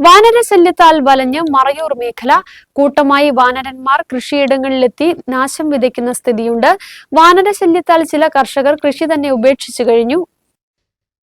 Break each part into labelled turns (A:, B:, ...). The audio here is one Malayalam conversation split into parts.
A: വാനരശല്യത്താൽ വലഞ്ഞ് മറയൂർ മേഖല. കൂട്ടമായി വാനരന്മാർ കൃഷിയിടങ്ങളിലെത്തി നാശം വിതയ്ക്കുന്ന സ്ഥിതിയുണ്ട്. വാനരശല്യത്താൽ ചില കർഷകർ കൃഷി തന്നെ ഉപേക്ഷിച്ചു കഴിഞ്ഞു.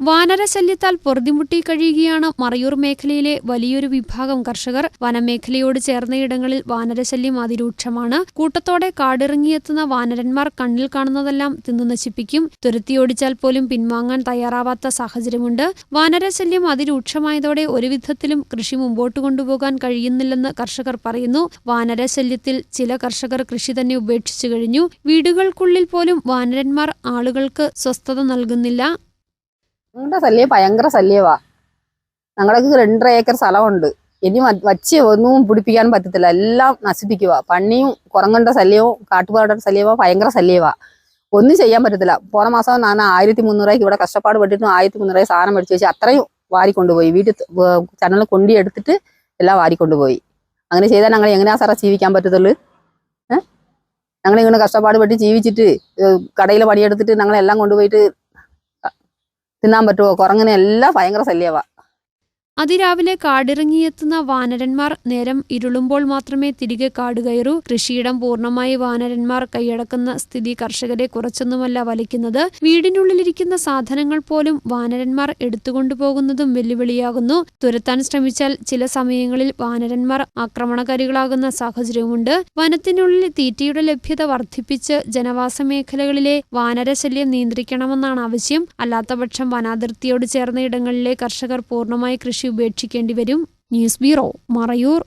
A: വാനരശല്യത്താൽ പൊറുതിമുട്ടി കഴിയുകയാണ് മറയൂർ മേഖലയിലെ വലിയൊരു വിഭാഗം കർഷകർ. വനമേഖലയോട് ചേർന്നയിടങ്ങളിൽ വാനരശല്യം അതിരൂക്ഷമാണ്. കൂട്ടത്തോടെ കാടിറങ്ങിയെത്തുന്ന വാനരന്മാർ കണ്ണിൽ കാണുന്നതെല്ലാം തിന്നു നശിപ്പിക്കും. തുരത്തിയോടിച്ചാൽ പോലും പിൻവാങ്ങാൻ തയ്യാറാവാത്ത സാഹചര്യമുണ്ട്. വാനരശല്യം അതിരൂക്ഷമായതോടെ ഒരുവിധത്തിലും കൃഷി മുമ്പോട്ട് കൊണ്ടുപോകാൻ കഴിയുന്നില്ലെന്ന് കർഷകർ പറയുന്നു. വാനരശല്യത്തിൽ ചില കർഷകർ കൃഷി തന്നെ ഉപേക്ഷിച്ചു കഴിഞ്ഞു. വീടുകൾക്കുള്ളിൽ പോലും വാനരന്മാർ ആളുകൾക്ക് സ്വസ്ഥത നൽകുന്നില്ല.
B: ഞങ്ങളുടെ ശല്യം ഭയങ്കര ശല്യവാ. ഞങ്ങൾക്ക് രണ്ടര ഏക്കർ സ്ഥലമുണ്ട്. ഇനി വച്ച് ഒന്നും പിടിപ്പിക്കാൻ പറ്റത്തില്ല. എല്ലാം നശിപ്പിക്കുക പണിയും കുരങ്ങന്റെ ശല്യവും കാട്ടുപാടയുടെ ശല്യവും ഭയങ്കര ശല്യവാ. ഒന്നും ചെയ്യാൻ പറ്റത്തില്ല. പോണ മാസം ഞാൻ ആയിരത്തി മുന്നൂറായിക്ക് ഇവിടെ കഷ്ടപ്പാട് പെട്ടിട്ടും ആയിരത്തി മുന്നൂറായി സാധനം മേടിച്ച് വെച്ച് അത്രയും വാരി കൊണ്ടുപോയി വീട്ടിൽ ചനൽ കൊണ്ടി എടുത്തിട്ട് എല്ലാം വാരി കൊണ്ടുപോയി അങ്ങനെ ചെയ്താൽ ഞങ്ങൾ എങ്ങനെയാ സാറേ ജീവിക്കാൻ പറ്റത്തുള്ളൂ? ഞങ്ങൾ ഇങ്ങനെ കഷ്ടപ്പാട് പെട്ട് ജീവിച്ചിട്ട് കടയിൽ പണിയെടുത്തിട്ട് ഞങ്ങളെല്ലാം കൊണ്ടുപോയിട്ട് തിന്നാൻ പറ്റുമോ കുരങ്ങനെ എല്ലാം ഭയങ്കര ശല്യവാ.
A: അതിരാവിലെ കാടിറങ്ങിയെത്തുന്ന വാനരന്മാർ നേരം ഇരുളുമ്പോൾ മാത്രമേ തിരികെ കാട് കയറൂ. കൃഷിയിടം പൂർണമായി വാനരന്മാർ കൈയടക്കുന്ന സ്ഥിതി കർഷകരെ കുറച്ചൊന്നുമല്ല വലിക്കുന്നത്. വീടിനുള്ളിലിരിക്കുന്ന സാധനങ്ങൾ പോലും വാനരന്മാർ എടുത്തുകൊണ്ടുപോകുന്നതും വെല്ലുവിളിയാകുന്നു. തുരത്താൻ ശ്രമിച്ചാൽ ചില സമയങ്ങളിൽ വാനരന്മാർ ആക്രമണകാരികളാകുന്ന സാഹചര്യവുമുണ്ട്. വനത്തിനുള്ളിൽ തീറ്റയുടെ ലഭ്യത വർദ്ധിപ്പിച്ച് ജനവാസ മേഖലകളിലെ വാനരശല്യം നിയന്ത്രിക്കണമെന്നാണ് ആവശ്യം. അല്ലാത്തപക്ഷം വനാതിർത്തിയോട് ചേർന്ന ഇടങ്ങളിലെ കർഷകർ പൂർണമായി കൃഷി ഉപേക്ഷിക്കേണ്ടി വരും. News bureau Marayur.